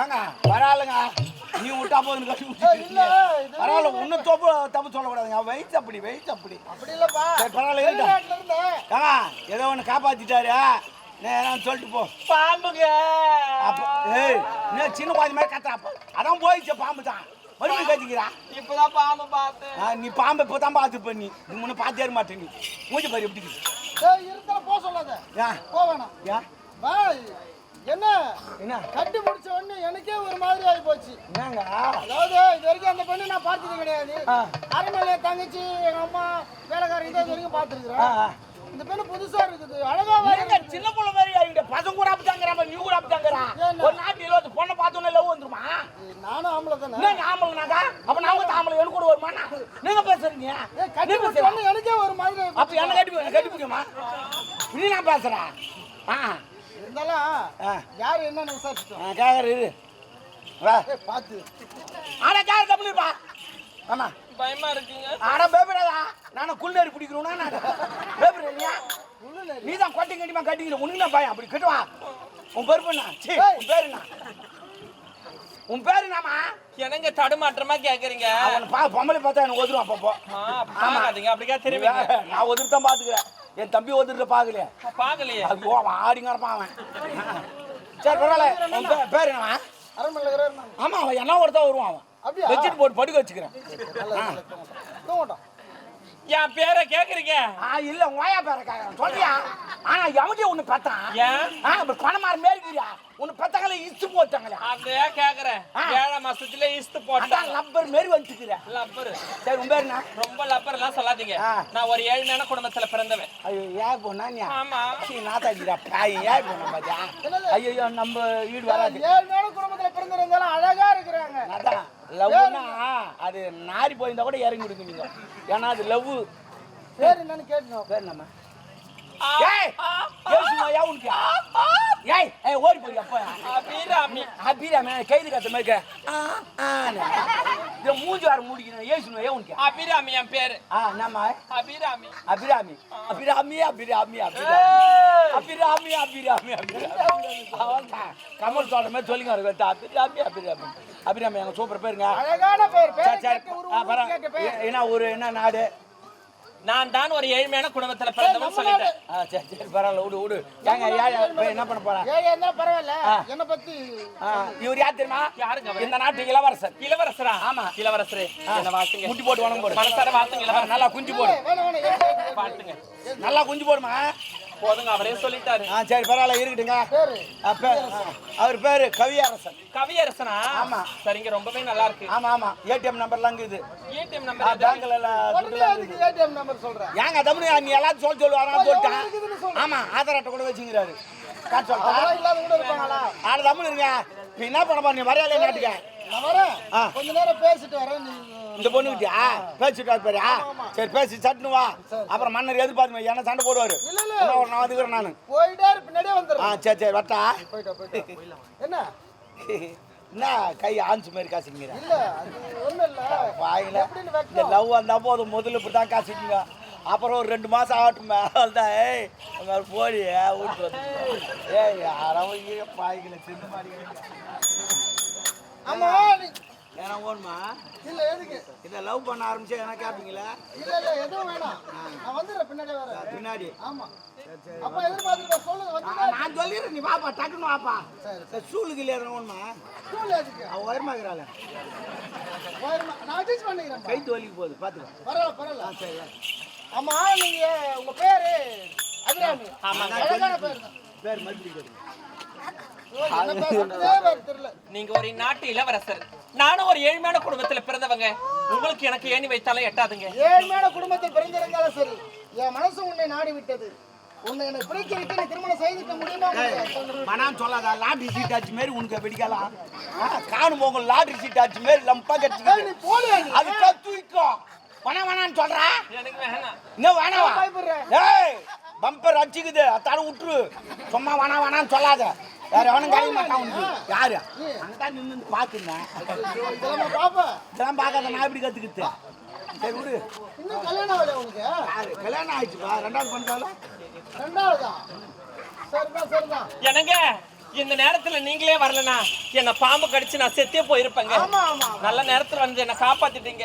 ஏங்க வராளுங்க நீ விட்டா போதும் கட்டி பரவாயில்ல ஒன்றும் தப்பு தப்பு சொல்லக்கூடாதுங்க வெயிட் அப்படி வெயிட் அப்படி. அப்படி பரவாயில்ல, ஏங்க ஏதோ ஒன்று காப்பாத்திட்டாரு நான் சொல்லிட்டு போ. பாம்புங்க. அப்போ ஏய் நீ சின்ன குழந்தை மாதிரி கத்துறாப்ப அதான் போயிடுச்சு பாம்பு தான். மறுபடியும் கத்திக்கிறா? இப்பதான் பாம்பு பார்த்தேன். ஆ, நீ பாம்பை இப்போ தான் பார்த்து பண்ணி நீ முன்ன பார்த்தே மாட்டேன் நீ. மூஞ்சி பாரு எப்படி இருந்தால போக சொல்லாத. ஏன் போக வேணாம். ஏன் என்ன? என்ன? கட்டி முடிச்ச உடனே எனக்கே ஒரு மாதிரி ஆகி போச்சு. என்னங்க? அதாவது இது வரைக்கும் அந்த பெண்ணு நான் பார்த்தது கிடையாது. ஆ. அரண்மனையில தங்கச்சி எங்க அம்மா வேலைக்காரங்க இதை வரைக்கும் பார்த்துருக்குறேன். இந்த பெண்ணு புதுசா இருக்குது. அழகா என்னங்க சின்ன புள்ள மாதிரி ஆகிட்ட பசங்க கூட அப்படித்தாங்கிறான் நீ கூட அப்படித்தாங்கிறான்? ஒரு நாட்டு இருபது பொண்ணை பார்த்தோன்னே லவ் வந்துருமா நானும் ஆம்பளை தானே? என்ன ஆம்பளைனாக்கா அப்ப நாம தாம்பளை எனக்கு கூட வருமா நீங்க பேசுறீங்க. கட்டி நீ முடிச்ச பேசுற. உடனே எனக்கே ஒரு மாதிரி அப்ப என்ன கட்டி கட்டி பிடிக்குமா நீ நான் பேசுறேன். ஆ. இருந்தாலும் ஆ. யாரு என்னன்னு விசாரிச்சிட்டோம். ஆ, கேக்குற இரு. வா. பார்த்து ஆனா கேக்குற தம்பிப்பா ஆமா. பயமா இருக்குங்க. ஆனா பேபிடாதா நானும் குள்ளேறி பிடிக்கிறோம்னா நான் பேபிடா நீ தான் கொட்டை கட்டிமா கட்டிக்கிற. உனக்கு பயம். அப்படி கட்டுவா உன் பேர் பண்ணா சீ ஏய். உன் பேரு என்ன? உன் பேரு என்னங்க தடுமாற்றமா கேக்குறீங்க? அவனை பா பொம்பளை பார்த்தா எனக்கு ஒதுரும் அப்பப்போ. ஆ, அப்படி அப்படிக்கா திரும்பி நான் ஒதுட்டு தான் பாத்துக்கிறேன் என் தம்பி ஒதுட்டு பாக்கலையே. பாக்கலையே. ஐயோ அவன் ஆடிங்கிறப்பான் அவன். சரி பரவாயில்ல. உன் பே- பேர் என்னவா அரண்மனையில் இருக்கிறாரு நான். ஆமா அவன் என்ன ஒருத்தன் வருவான் அவன். அப்படியா? வச்சுட்டு போட்டு படுக்க வச்சுக்கிறேன். தூங்கட்டும். என் பேரை கேக்குறீங்க? ஆ இல்ல உன் வாயா பேர கேக்குறேன். சொல்றியா? ஆனா எவன்டி உன்னை பெத்தான் ஏன்? பணமார் மேற்கிறியா உன்னை பெத்தங்களே இச்சு போட்டாங்களே? அதையா கேக்குறேன். ஏழை மாசத்துல இஸ்து போட்டாங்க. லப்பர் மாரி வந்துட்டுக்கிற. லப்பர். சரி உன் பேர் என்ன? ரொம்ப லப்பர் எல்லாம் சொல்லாதீங்க. ஆ. நான் ஒரு ஏழ்மையான குடும்பத்துல பிறந்தவன். ஐயோ ஏன் போனா நீ ஆமா. சீ நாத்தாடிடா பாய் ஏன் போன பாத்தியா? என்னது? ஐயோ நம்ம வீடு வராது. ஏழு நாள் குடும்பத்துல பிறந்திருந்தாலும் அழகா இருக்கிறாங்க. அதான் லவ்னா அது நாரி போயிருந்தா கூட இறங்கி விடுங்க நீங்க ஏன்னா அது லவ். பேர் என்னன்னு கேட்டோம் பேர் நம்ம ஆ, ஏய் போய் போய் அபிராமி. அபிராமி கைது கத்த மாதிரி இது மூஞ்சி வாரம் மூடிக்கணும் ஏசுமாயா உனக்கு. அபிராமி என் பேரு. ஆ நம்ம அபிராமி. அபிராமி. அபிராமி அபிராமி அபிராமி. அபிராமி அபிராமி கமல் சொல்ற மாதிரி சொல்லுங்க அபிராமி எங்க சூப்பர் பேருங்க. அழகான ஒரு என்ன நாடு? நான் தான் ஒரு ஏழ்மையான குடும்பத்துல பிறந்தவன் சொல்லிட்டேன். சரி சரி பரவாயில்ல விடு விடு. ஏங்க என்ன பண்ண போறா? ஏழு இருந்தா பரவாயில்ல. என்னை பத்தி இவர் யார் தெரியுமா? யாருங்க? இந்த நாட்டு இளவரசர். இளவரசரா? ஆமா. இளவரசரே. என்ன வாழ்த்துங்க. முட்டி போட்டு வணங்க போடு. மனசார இளவரசர். நல்லா குஞ்சு போடு. வாழ்த்துங்க. நல்லா குஞ்சு போடுமா? போதுங்க அவரே சொல்லிட்டாரு. ஆ சரி பரவாயில்ல இருக்கட்டுங்க ஆ, அவர் பேரு கவியரசன். கவியரசனா? ஆமா. சரிங்க ரொம்பவே நல்லா இருக்கு. ஆமா ஆமா. ஏடிஎம் நம்பர்லாம் இருக்குது ஏடிஎம் ஆ, நம்பர் பேங்க்ல. ஏடிஎம் நம்பர் சொல்றேன் ஏங்க தமிழ் நீ எல்லாத்தையும் சொல்ல சொல்லுவாரா சொல்லிட்டேன். ஆமா ஆதார் அட்டை கூட வச்சுக்கிறாரு காட்டு அதெல்லாம் இல்லாத கூட இருப்பாங்களா? ஆனா தமிழ் இருங்க. நீ என்ன பண்ண போற? நீ வரையாலே நாட்டுக்க. கொஞ்ச நேரம் பேசிட்டு வரேன் நீ இந்த பொண்ணுகிட்டயா? பேசிட்டு பாரு சரி பேசி சட்டுனு வா. அப்புறம் மன்னர் எதிர்பார்த்து என்ன சண்டை போடுவாரு? ஒரு நான் வந்துக்கிறேன் நானு. போயிட்டே ஆ சரி சரி வட்டா. போயிட்டா போயிட்டா என்ன? என்ன கை ஆஞ்சு மாதிரி இல்ல வாயில. இந்த லவ் வந்தா போதும். முதல்ல இப்படி தான் காசுக்குங்க. அப்புறம் ஒரு ரெண்டு மாசம் ஆகட்டும். தான் ஏய் மாதிரி போடி வீட்டு வந்து ஏய் யாராவது பாய்க்கல சின்ன மாதிரி ஆமா. ஏன்னா ஓணுமா இல்ல எதுக்கு? இதை லவ் பண்ண ஆரம்பிச்சா என்ன கேட்பீங்களா இல்ல இல்ல எதுவும் வேணாம். நான் வந்துடுறேன் பின்னாடியே வரேன் பின்னாடி. ஆமா. அப்ப எதிர்பார்த்துட்டு சொல்லுங்க வந்து நான் சொல்லிடுறேன் நீ வாப்பா டக்குன்னு வாப்பா. சரி சூளுக்கு இல்லையா ஓணுமா ஸ்கூல் எதுக்கு? அவ உயரமாக்குறாள் போயிருமா நான் அட்ஜஸ்ட் பண்ணிக்கிறேன் கை வலிக்கு போகுது பார்த்துக்கோ பரவாயில்ல பரவாயில்ல. சரி ஆமா நீங்க உங்க பேரு அபிராமி. அழகான பேர்? பேர் மறுபடியும் ஐயோ, என்ன பேசுறதே வேற தெரியல நீங்க ஒரு நாட்டு இளவரசர் நானும் ஒரு ஏழ்மையான குடும்பத்துல பிறந்தவங்க. உங்களுக்கு எனக்கு ஏணி வைத்தாலும் எட்டாதுங்க. ஏழ்மையான குடும்பத்தில் பிறந்திருந்தாலும் சரி என் மனசு உன்னை நாடி விட்டது. உன்னை என்னை பிடிக்க வைத்து நீ திருமணம் செய்துக்க முடியுமா? மனான்னு சொல்லாத லாட்ரி சீட் ஆச்சு மாரி உனக்கு வெடிக்கலாம் ஆ, காணும் போங்க லாட்ரி சீட் ஆச்சு மாரி லம்பா கட்டிக்கிட்டு நீ நீ? அதுக்கா தூக்கோ வேணா வேணான்னு சொல்றா? எனக்கு வேணாம். இன்னும்? ஏய் பம்பர் அடிச்சுக்குது. அத்தான விட்டுரு சும்மா வேணா வேணான்னு சொல்லாத. வேற எவனும் கிடைக்க மாட்டான் உனக்கு யாரு? அங்கதான் நின்று பார்த்துருந்தேன் இதெல்லாம் பாப்ப. இதெல்லாம் பார்க்காத நான் எப்படி கத்துக்கிட்டு? சரி விடு. இன்னும் கல்யாணம் ஆகலையா உனக்கு? யாரு? கல்யாணம் ஆயிடுச்சுப்பா. ரெண்டாவது பண்ணிட்டாலும் ரெண்டாவதா? சரிதான், சரிதான். என்னங்க? இந்த நேரத்துல நீங்களே வரலனா என்ன பாம்பு கடிச்சு நான் செத்தே போயிருப்பேங்க. ஆமா, ஆமா, ஆமா. நல்ல நேரத்துல வந்து என்ன காப்பாத்திட்டீங்க.